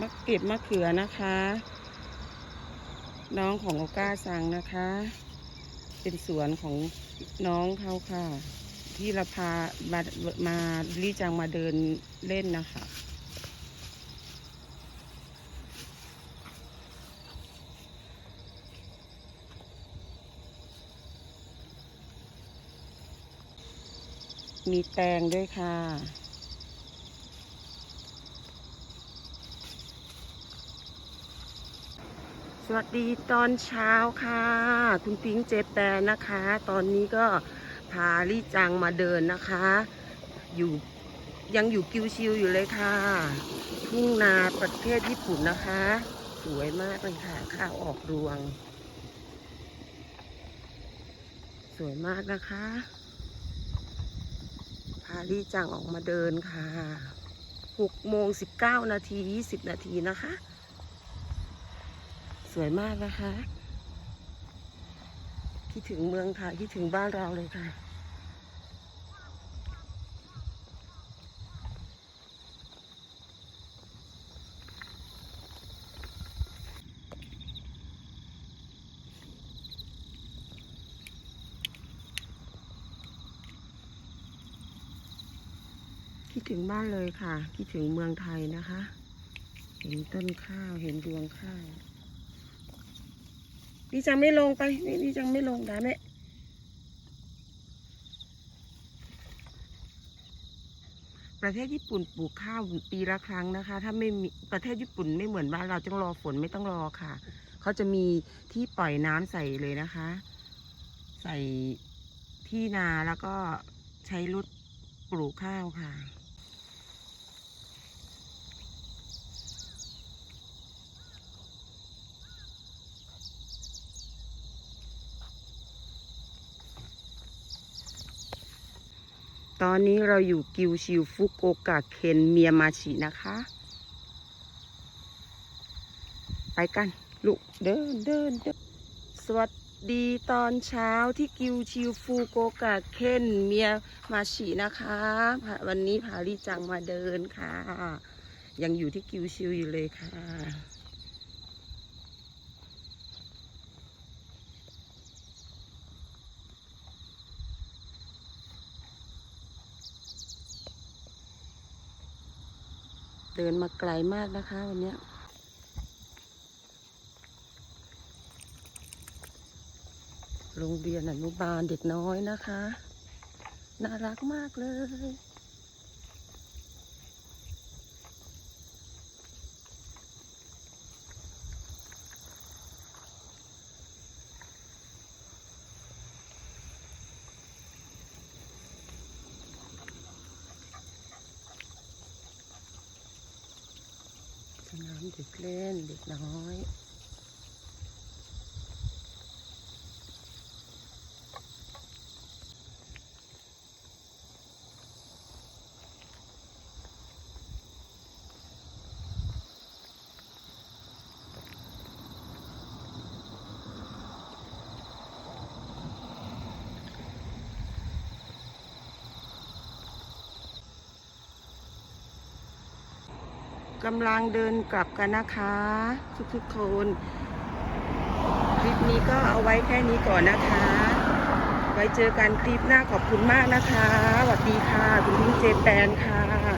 มาเก็บมะเขือนะคะ น้องของโอก้าสั่งนะคะ เป็นสวนของน้องเขาค่ะ ที่เราพามามาลี่จังมาเดินเล่นนะคะมีแตงด้วยค่ะ สวัสดีตอนเช้าค่ะ คุณพิงค์เจแปนนะคะ ตอนนี้ก็พาลี่จังมาเดินนะคะ อยู่ยังอยู่กิวชิวอยู่เลยค่ะ ทุ่งนาประเทศญี่ปุ่นนะคะ สวยมากเลยค่ะข้าวออกรวง สวยมากนะคะ พาลี่จังออกมาเดินค่ะ6โมง19นาที20นาทีนะคะ วยมากนะคะ คิดถึงเมืองไทยคิดถึงบ้านเราเลยค่ะคิดถึงบ้านเลยค่ะ คิดถึงเมืองไทยนะคะ เห็นต้นข้าว เห็นรวงข้าว นี่จังไม่ลงไปนี่นี่จังไม่ลงดาแม่ประเทศญี่ปุ่นปลูกข้าวปีละครั้งนะคะ ถ้าไม่มีประเทศญี่ปุ่นไม่เหมือนบ้านเราต้องรอฝนไม่ต้องรอค่ะ เขาจะมีที่ปล่อยน้ำใส่เลยนะคะ ใส่ที่นาแล้วก็ใช้รถปลูกข้าวค่ะ ตอนนี้เราอยู่กิวชิวฟุกโอกะเคนเมียมาชินะคะ ไปกันลูกเดินเดินเดินสวัสดีตอนเช้าที่กิวชิวฟุกุโอกะเคนเมียมาชินะคะ วันนี้พาลีจังมาเดินค่ะ ยังอยู่ที่กิวชิวอยู่เลยค่ะ เดินมาไกลมากนะคะวันนี้โรงเรียนอนุบาลเด็กน้อยนะคะ น่ารักมากเลย สนามเด็กเล่นเด็กน้อย กำลังเดินกลับกันนะคะ ทุกๆคนคลิปนี้ก็เอาไว้แค่นี้ก่อนนะคะ ไว้เจอกันคลิปหน้าขอบคุณมากนะคะสวัสดีค่ะ คุณพิงเจแปนค่ะ